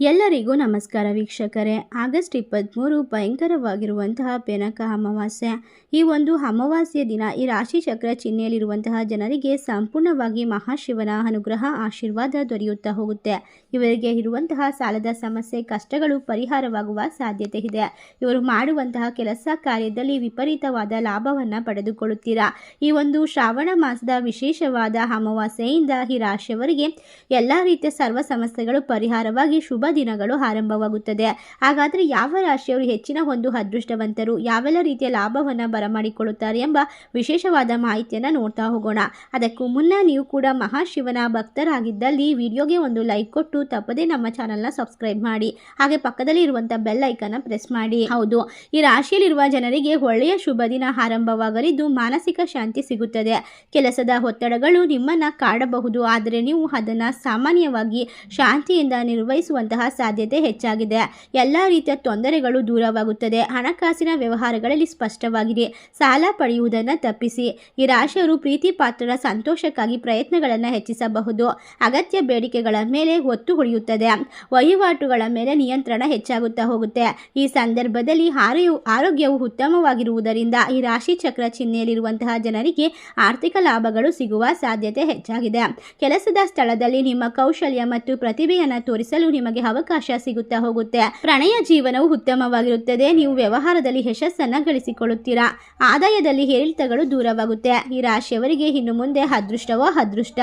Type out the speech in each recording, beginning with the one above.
ಎಲ್ಲರಿಗೂ ನಮಸ್ಕಾರ ವೀಕ್ಷಕರೇ. ಆಗಸ್ಟ್ ಇಪ್ಪತ್ತ್ಮೂರು ಭಯಂಕರವಾಗಿರುವಂತಹ ಬೆನಕ ಅಮಾವಾಸ್ಯೆ. ಈ ಒಂದು ಅಮಾವಾಸ್ಯೆ ದಿನ ಈ ರಾಶಿ ಚಕ್ರ ಚಿಹ್ನೆಯಲ್ಲಿರುವಂತಹ ಜನರಿಗೆ ಸಂಪೂರ್ಣವಾಗಿ ಮಹಾಶಿವನ ಅನುಗ್ರಹ, ಆಶೀರ್ವಾದ ದೊರೆಯುತ್ತಾ ಹೋಗುತ್ತೆ. ಇವರಿಗೆ ಇರುವಂತಹ ಸಾಲದ ಸಮಸ್ಯೆ, ಕಷ್ಟಗಳು ಪರಿಹಾರವಾಗುವ ಸಾಧ್ಯತೆ ಇದೆ. ಇವರು ಮಾಡುವಂತಹ ಕೆಲಸ ಕಾರ್ಯದಲ್ಲಿ ವಿಪರೀತವಾದ ಲಾಭವನ್ನು ಪಡೆದುಕೊಳ್ಳುತ್ತೀರಾ? ಈ ಒಂದು ಶ್ರಾವಣ ಮಾಸದ ವಿಶೇಷವಾದ ಅಮಾವಾಸ್ಯೆಯಿಂದ ಈ ರಾಶಿಯವರಿಗೆ ಎಲ್ಲ ರೀತಿಯ ಸರ್ವ ಸಮಸ್ಯೆಗಳು ಪರಿಹಾರವಾಗಿ ಶುಭ ದಿನಗಳು ಆರಂಭವಾಗುತ್ತದೆ. ಹಾಗಾದರೆ ಯಾವ ರಾಶಿಯವರು ಹೆಚ್ಚಿನ ಒಂದು ಅದೃಷ್ಟವಂತರು, ಯಾವೆಲ್ಲ ರೀತಿಯ ಲಾಭವನ್ನು ಬರಮಾಡಿಕೊಳ್ಳುತ್ತಾರೆ ಎಂಬ ವಿಶೇಷವಾದ ಮಾಹಿತಿಯನ್ನು ನೋಡ್ತಾ ಹೋಗೋಣ. ಅದಕ್ಕೂ ಮುನ್ನ ನೀವು ಕೂಡ ಮಹಾಶಿವನ ಭಕ್ತರಾಗಿದ್ದಲ್ಲಿ ವಿಡಿಯೋಗೆ ಒಂದು ಲೈಕ್ ಕೊಟ್ಟು ತಪ್ಪದೇ ನಮ್ಮ ಚಾನಲ್ನ ಸಬ್ಸ್ಕ್ರೈಬ್ ಮಾಡಿ, ಹಾಗೆ ಪಕ್ಕದಲ್ಲಿ ಇರುವಂತಹ ಬೆಲ್ ಐಕನ್ನ ಪ್ರೆಸ್ ಮಾಡಿ. ಹೌದು, ಈ ರಾಶಿಯಲ್ಲಿರುವ ಜನರಿಗೆ ಒಳ್ಳೆಯ ಶುಭ ದಿನ ಆರಂಭವಾಗಲಿದ್ದು ಮಾನಸಿಕ ಶಾಂತಿ ಸಿಗುತ್ತದೆ. ಕೆಲಸದ ಒತ್ತಡಗಳು ನಿಮ್ಮನ್ನ ಕಾಡಬಹುದು, ಆದರೆ ನೀವು ಅದನ್ನು ಸಾಮಾನ್ಯವಾಗಿ ಶಾಂತಿಯಿಂದ ನಿರ್ವಹಿಸುವಂತಹ ಸಾಧ್ಯತೆ ಹೆಚ್ಚಾಗಿದೆ. ಎಲ್ಲ ರೀತಿಯ ತೊಂದರೆಗಳು ದೂರವಾಗುತ್ತದೆ. ಹಣಕಾಸಿನ ವ್ಯವಹಾರಗಳಲ್ಲಿ ಸ್ಪಷ್ಟವಾಗಿದೆ. ಸಾಲ ಪಡೆಯುವುದನ್ನು ತಪ್ಪಿಸಿ. ಈ ರಾಶಿಯವರು ಪ್ರೀತಿ ಪಾತ್ರರ ಸಂತೋಷಕ್ಕಾಗಿ ಪ್ರಯತ್ನಗಳನ್ನು ಹೆಚ್ಚಿಸಬಹುದು. ಅಗತ್ಯ ಬೇಡಿಕೆಗಳ ಮೇಲೆ ಒತ್ತು ಉಳಿಯುತ್ತದೆ. ವಹಿವಾಟುಗಳ ಮೇಲೆ ನಿಯಂತ್ರಣ ಹೆಚ್ಚಾಗುತ್ತಾ ಹೋಗುತ್ತೆ. ಈ ಸಂದರ್ಭದಲ್ಲಿ ಆರೋಗ್ಯ ಆರೋಗ್ಯವು ಉತ್ತಮವಾಗಿರುವುದರಿಂದ ಈ ರಾಶಿ ಚಕ್ರ ಚಿಹ್ನೆಯಲ್ಲಿರುವಂತಹ ಜನರಿಗೆ ಆರ್ಥಿಕ ಲಾಭಗಳು ಸಿಗುವ ಸಾಧ್ಯತೆ ಹೆಚ್ಚಾಗಿದೆ. ಕೆಲಸದ ಸ್ಥಳದಲ್ಲಿ ನಿಮ್ಮ ಕೌಶಲ್ಯ ಮತ್ತು ಪ್ರತಿಭೆಯನ್ನು ತೋರಿಸಲು ನಿಮಗೆ ಅವಕಾಶ ಸಿಗುತ್ತಾ ಹೋಗುತ್ತೆ. ಪ್ರಣಯ ಜೀವನವು ಉತ್ತಮವಾಗಿರುತ್ತದೆ. ನೀವು ವ್ಯವಹಾರದಲ್ಲಿ ಯಶಸ್ಸನ್ನ ಗಳಿಸಿಕೊಳ್ಳುತ್ತೀರಾ? ಆದಾಯದಲ್ಲಿ ಏರಿಳಿತಗಳು ದೂರವಾಗುತ್ತೆ. ಈ ರಾಶಿಯವರಿಗೆ ಇನ್ನು ಮುಂದೆ ಅದೃಷ್ಟವೋ ಅದೃಷ್ಟ?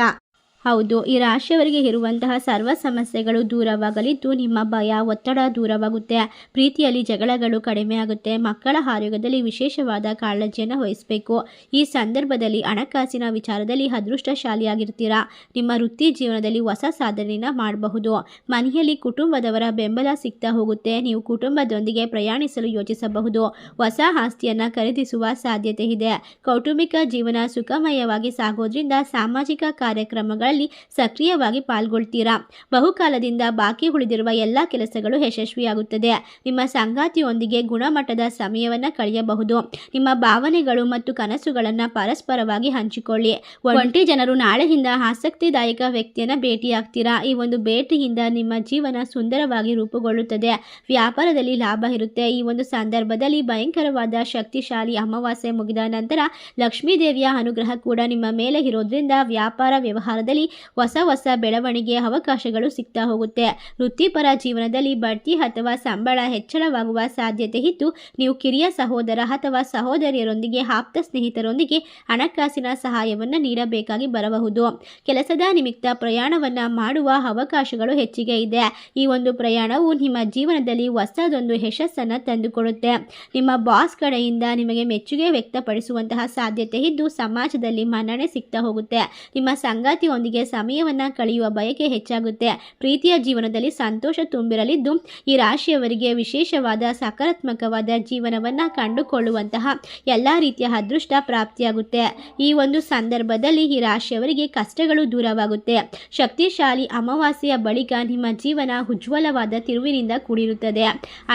ಹೌದು, ಈ ರಾಶಿಯವರಿಗೆ ಇರುವಂತಹ ಸರ್ವ ಸಮಸ್ಯೆಗಳು ದೂರವಾಗಲಿದ್ದು ನಿಮ್ಮ ಭಯ, ಒತ್ತಡ ದೂರವಾಗುತ್ತೆ. ಪ್ರೀತಿಯಲ್ಲಿ ಜಗಳಗಳು ಕಡಿಮೆ ಆಗುತ್ತೆ. ಮಕ್ಕಳ ಆರೋಗ್ಯದಲ್ಲಿ ವಿಶೇಷವಾದ ಕಾಳಜಿಯನ್ನು ವಹಿಸಬೇಕು. ಈ ಸಂದರ್ಭದಲ್ಲಿ ಹಣಕಾಸಿನ ವಿಚಾರದಲ್ಲಿ ಅದೃಷ್ಟಶಾಲಿಯಾಗಿರ್ತೀರಾ? ನಿಮ್ಮ ವೃತ್ತಿ ಜೀವನದಲ್ಲಿ ಹೊಸ ಸಾಧನೆಯನ್ನು ಮಾಡಬಹುದು. ಮನೆಯಲ್ಲಿ ಕುಟುಂಬದವರ ಬೆಂಬಲ ಸಿಗ್ತಾ ಹೋಗುತ್ತೆ. ನೀವು ಕುಟುಂಬದೊಂದಿಗೆ ಪ್ರಯಾಣಿಸಲು ಯೋಚಿಸಬಹುದು. ಹೊಸ ಆಸ್ತಿಯನ್ನು ಖರೀದಿಸುವ ಸಾಧ್ಯತೆ ಇದೆ. ಕೌಟುಂಬಿಕ ಜೀವನ ಸುಖಮಯವಾಗಿ ಸಾಗೋದ್ರಿಂದ ಸಾಮಾಜಿಕ ಕಾರ್ಯಕ್ರಮಗಳಲ್ಲಿ ಸಕ್ರಿಯವಾಗಿ ಪಾಲ್ಗೊಳ್ತೀರಾ? ಬಹುಕಾಲದಿಂದ ಬಾಕಿ ಉಳಿದಿರುವ ಎಲ್ಲ ಕೆಲಸಗಳು ಯಶಸ್ವಿಯಾಗುತ್ತದೆ. ನಿಮ್ಮ ಸಂಗಾತಿಯೊಂದಿಗೆ ಗುಣಮಟ್ಟದ ಸಮಯವನ್ನು ಕಳೆಯಬಹುದು. ನಿಮ್ಮ ಭಾವನೆಗಳು ಮತ್ತು ಕನಸುಗಳನ್ನು ಪರಸ್ಪರವಾಗಿ ಹಂಚಿಕೊಳ್ಳಿ. ಒಂಟಿ ಜನರು ನಾಳೆಯಿಂದ ಆಸಕ್ತಿದಾಯಕ ವ್ಯಕ್ತಿಯನ್ನು ಭೇಟಿಯಾಗ್ತೀರಾ? ಈ ಒಂದು ಭೇಟಿಯಿಂದ ನಿಮ್ಮ ಜೀವನ ಸುಂದರವಾಗಿ ರೂಪುಗೊಳ್ಳುತ್ತದೆ. ವ್ಯಾಪಾರದಲ್ಲಿ ಲಾಭ ಇರುತ್ತೆ. ಈ ಒಂದು ಸಂದರ್ಭದಲ್ಲಿ ಭಯಂಕರವಾದ ಶಕ್ತಿಶಾಲಿ ಅಮಾವಾಸ್ಯೆ ಮುಗಿದ ನಂತರ ಲಕ್ಷ್ಮೀ ದೇವಿಯ ಅನುಗ್ರಹ ಕೂಡ ನಿಮ್ಮ ಮೇಲೆ ಇರೋದ್ರಿಂದ ವ್ಯಾಪಾರ ವ್ಯವಹಾರದಲ್ಲಿ ಹೊಸ ಹೊಸ ಬೆಳವಣಿಗೆ ಅವಕಾಶಗಳು ಸಿಗ್ತಾ ಹೋಗುತ್ತೆ. ವೃತ್ತಿಪರ ಜೀವನದಲ್ಲಿ ಬಡ್ತಿ ಅಥವಾ ಸಂಬಳ ಹೆಚ್ಚಳವಾಗುವ ಸಾಧ್ಯತೆ ಇದ್ದು, ನೀವು ಕಿರಿಯ ಸಹೋದರ ಅಥವಾ ಸಹೋದರಿಯರೊಂದಿಗೆ ಆಪ್ತ ಸ್ನೇಹಿತರೊಂದಿಗೆ ಹಣಕಾಸಿನ ಸಹಾಯವನ್ನು ನೀಡಬೇಕಾಗಿ ಬರಬಹುದು. ಕೆಲಸದ ನಿಮಿತ್ತ ಪ್ರಯಾಣವನ್ನು ಮಾಡುವ ಅವಕಾಶಗಳು ಹೆಚ್ಚಿಗೆ ಇದೆ. ಈ ಒಂದು ಪ್ರಯಾಣವು ನಿಮ್ಮ ಜೀವನದಲ್ಲಿ ಹೊಸದೊಂದು ಯಶಸ್ಸನ್ನು ತಂದುಕೊಡುತ್ತೆ. ನಿಮ್ಮ ಬಾಸ್ ಕಡೆಯಿಂದ ನಿಮಗೆ ಮೆಚ್ಚುಗೆ ವ್ಯಕ್ತಪಡಿಸುವಂತಹ ಸಾಧ್ಯತೆ ಇದ್ದು, ಸಮಾಜದಲ್ಲಿ ಮನ್ನಣೆ ಸಿಗ್ತಾ ಹೋಗುತ್ತೆ. ನಿಮ್ಮ ಸಂಗಾತಿಯೊಂದಿಗೆ ಸಮಯವನ್ನು ಕಳೆಯುವ ಬಯಕೆ ಹೆಚ್ಚಾಗುತ್ತೆ. ಪ್ರೀತಿಯ ಜೀವನದಲ್ಲಿ ಸಂತೋಷ ತುಂಬಿರಲಿದ್ದು, ಈ ರಾಶಿಯವರಿಗೆ ವಿಶೇಷವಾದ ಸಕಾರಾತ್ಮಕವಾದ ಜೀವನವನ್ನು ಕಂಡುಕೊಳ್ಳುವಂತಹ ಎಲ್ಲ ರೀತಿಯ ಅದೃಷ್ಟ ಪ್ರಾಪ್ತಿಯಾಗುತ್ತೆ. ಈ ಒಂದು ಸಂದರ್ಭದಲ್ಲಿ ಈ ರಾಶಿಯವರಿಗೆ ಕಷ್ಟಗಳು ದೂರವಾಗುತ್ತೆ. ಶಕ್ತಿಶಾಲಿ ಅಮಾವಾಸ್ಯೆಯ ಬಳಿಕ ನಿಮ್ಮ ಜೀವನ ಉಜ್ವಲವಾದ ತಿರುವಿನಿಂದ ಕೂಡಿರುತ್ತದೆ.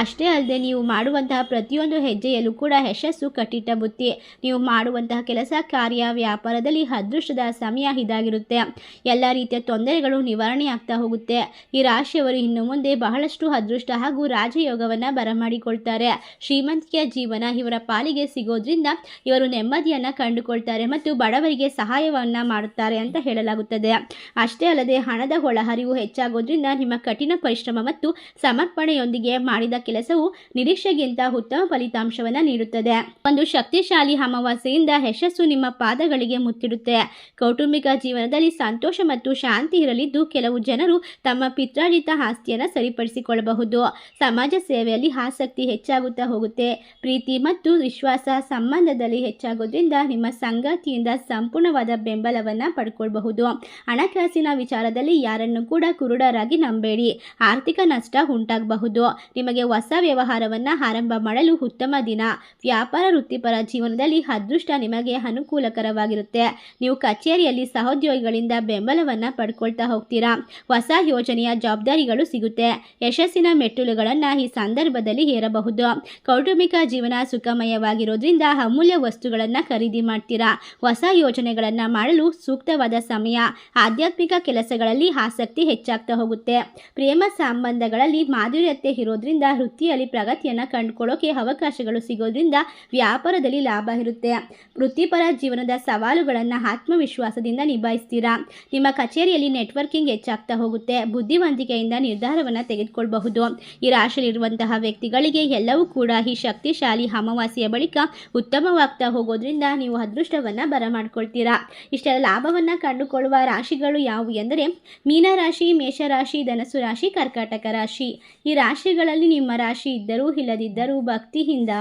ಅಷ್ಟೇ ಅಲ್ಲದೆ ನೀವು ಮಾಡುವಂತಹ ಪ್ರತಿಯೊಂದು ಹೆಜ್ಜೆಯಲ್ಲೂ ಕೂಡ ಯಶಸ್ಸು ಕಟ್ಟಿಟ್ಟ ಬುತ್ತಿ ನೀವು ಮಾಡುವಂತಹ ಕೆಲಸ ಕಾರ್ಯ ವ್ಯಾಪಾರದಲ್ಲಿ ಅದೃಷ್ಟದ ಸಮಯ ಇದಾಗಿರುತ್ತೆ. ಎಲ್ಲ ರೀತಿಯ ತೊಂದರೆಗಳು ನಿವಾರಣೆ ಆಗ್ತಾ ಹೋಗುತ್ತೆ. ಈ ರಾಶಿಯವರು ಇನ್ನು ಮುಂದೆ ಬಹಳಷ್ಟು ಅದೃಷ್ಟ ಹಾಗೂ ರಾಜಯೋಗವನ್ನು ಬರಮಾಡಿಕೊಳ್ತಾರೆ. ಶ್ರೀಮಂತಿಕೆಯ ಜೀವನ ಇವರ ಪಾಲಿಗೆ ಸಿಗೋದ್ರಿಂದ ಇವರು ನೆಮ್ಮದಿಯನ್ನು ಕಂಡುಕೊಳ್ತಾರೆ ಮತ್ತು ಬಡವರಿಗೆ ಸಹಾಯವನ್ನು ಮಾಡುತ್ತಾರೆ ಅಂತ ಹೇಳಲಾಗುತ್ತದೆ. ಅಷ್ಟೇ ಅಲ್ಲದೆ ಹಣದ ಒಳಹರಿವು ಹೆಚ್ಚಾಗೋದ್ರಿಂದ ನಿಮ್ಮ ಕಠಿಣ ಪರಿಶ್ರಮ ಮತ್ತು ಸಮರ್ಪಣೆಯೊಂದಿಗೆ ಮಾಡಿದ ಕೆಲಸವು ನಿರೀಕ್ಷೆಗಿಂತ ಉತ್ತಮ ಫಲಿತಾಂಶವನ್ನು ನೀಡುತ್ತದೆ. ಒಂದು ಶಕ್ತಿಶಾಲಿ ಅಮಾವಾಸ್ಯೆಯಿಂದ ಯಶಸ್ಸು ನಿಮ್ಮ ಪಾದಗಳಿಗೆ ಮುತ್ತಿಡುತ್ತೆ. ಕೌಟುಂಬಿಕ ಜೀವನದಲ್ಲಿ ಸಂತೋಷ ಮತ್ತು ಶಾಂತಿ ಇರಲಿದ್ದು ಕೆಲವು ಜನರು ತಮ್ಮ ಪಿತ್ರಾರ್ಜಿತ ಆಸ್ತಿಯನ್ನು ಸರಿಪಡಿಸಿಕೊಳ್ಳಬಹುದು. ಸಮಾಜ ಸೇವೆಯಲ್ಲಿ ಆಸಕ್ತಿ ಹೆಚ್ಚಾಗುತ್ತಾ ಹೋಗುತ್ತೆ. ಪ್ರೀತಿ ಮತ್ತು ವಿಶ್ವಾಸ ಸಂಬಂಧದಲ್ಲಿ ಹೆಚ್ಚಾಗೋದ್ರಿಂದ ನಿಮ್ಮ ಸಂಗಾತಿಯಿಂದ ಸಂಪೂರ್ಣವಾದ ಬೆಂಬಲವನ್ನು ಪಡ್ಕೊಳ್ಬಹುದು. ಹಣಕಾಸಿನ ವಿಚಾರದಲ್ಲಿ ಯಾರನ್ನು ಕೂಡ ಕುರುಡರಾಗಿ ನಂಬೇಡಿ. ಆರ್ಥಿಕ ನಷ್ಟ ಉಂಟಾಗಬಹುದು. ನಿಮಗೆ ಹೊಸ ವ್ಯವಹಾರವನ್ನು ಆರಂಭ ಮಾಡಲು ಉತ್ತಮ ದಿನ. ವ್ಯಾಪಾರ ವೃತ್ತಿಪರ ಜೀವನದಲ್ಲಿ ಅದೃಷ್ಟ ನಿಮಗೆ ಅನುಕೂಲಕರವಾಗಿರುತ್ತೆ. ನೀವು ಕಚೇರಿಯಲ್ಲಿ ಸಹೋದ್ಯೋಗಿಗಳಿಂದ ಬೆಂಬಲವನ್ನು ಪಡ್ಕೊಳ್ತಾ ಹೋಗ್ತೀರಾ? ಹೊಸ ಯೋಜನೆಯ ಜವಾಬ್ದಾರಿಗಳು ಸಿಗುತ್ತೆ. ಯಶಸ್ಸಿನ ಮೆಟ್ಟಿಲುಗಳನ್ನು ಈ ಸಂದರ್ಭದಲ್ಲಿ ಏರಬಹುದು ಕೌಟುಂಬಿಕ ಜೀವನ ಸುಖಮಯವಾಗಿರೋದ್ರಿಂದ ಅಮೂಲ್ಯ ವಸ್ತುಗಳನ್ನು ಖರೀದಿ ಮಾಡ್ತೀರಾ? ಹೊಸ ಯೋಜನೆಗಳನ್ನು ಮಾಡಲು ಸೂಕ್ತವಾದ ಸಮಯ. ಆಧ್ಯಾತ್ಮಿಕ ಕೆಲಸಗಳಲ್ಲಿ ಆಸಕ್ತಿ ಹೆಚ್ಚಾಗ್ತಾ ಹೋಗುತ್ತೆ. ಪ್ರೇಮ ಸಂಬಂಧಗಳಲ್ಲಿ ಮಾಧುರ್ಯತೆ ಇರೋದ್ರಿಂದ ವೃತ್ತಿಯಲ್ಲಿ ಪ್ರಗತಿಯನ್ನು ಕಂಡುಕೊಳ್ಳೋಕೆ ಅವಕಾಶಗಳು ಸಿಗೋದ್ರಿಂದ ವ್ಯಾಪಾರದಲ್ಲಿ ಲಾಭ ಇರುತ್ತೆ. ವೃತ್ತಿಪರ ಜೀವನದ ಸವಾಲುಗಳನ್ನು ಆತ್ಮವಿಶ್ವಾಸದಿಂದ ನಿಭಾಯಿಸ್ತೀರಾ? ನಿಮ್ಮ ಕಚೇರಿಯಲ್ಲಿ ನೆಟ್ವರ್ಕಿಂಗ್ ಹೆಚ್ಚಾಗ್ತಾ ಹೋಗುತ್ತೆ. ಬುದ್ಧಿವಂತಿಕೆಯಿಂದ ನಿರ್ಧಾರವನ್ನು ತೆಗೆದುಕೊಳ್ಳಬಹುದು ಈ ರಾಶಿಯಲ್ಲಿರುವಂತಹ ವ್ಯಕ್ತಿಗಳಿಗೆ ಎಲ್ಲವೂ ಕೂಡ ಈ ಶಕ್ತಿಶಾಲಿ ಅಮಾವಾಸ್ಯೆಯ ಬಳಿಕ ಉತ್ತಮವಾಗ್ತಾ ಹೋಗೋದ್ರಿಂದ ನೀವು ಅದೃಷ್ಟವನ್ನು ಬರಮಾಡ್ಕೊಳ್ತೀರಾ. ಇಷ್ಟೆಲ್ಲ ಲಾಭವನ್ನು ಕಂಡುಕೊಳ್ಳುವ ರಾಶಿಗಳು ಯಾವುವು ಎಂದರೆ, ಮೀನರಾಶಿ, ಮೇಷರಾಶಿ ಧನಸು ರಾಶಿ, ಕರ್ಕಾಟಕ ರಾಶಿ. ಈ ರಾಶಿಗಳಲ್ಲಿ ನಿಮ್ಮ ರಾಶಿ ಇದ್ದರೂ ಇಲ್ಲದಿದ್ದರೂ ಭಕ್ತಿಯಿಂದ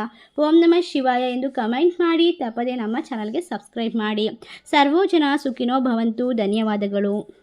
ಓಂ ನಮಃ ಶಿವಾಯ ಎಂದು ಕಮೆಂಟ್ ಮಾಡಿ, ತಪ್ಪದೆ ನಮ್ಮ ಚಾನಲ್ಗೆ ಸಬ್ಸ್ಕ್ರೈಬ್ ಮಾಡಿ. ಸರ್ವೋ ಜನ ಸುಖಿನೋ ಭವಂತು ಧನ್ಯವಾದಗಳು.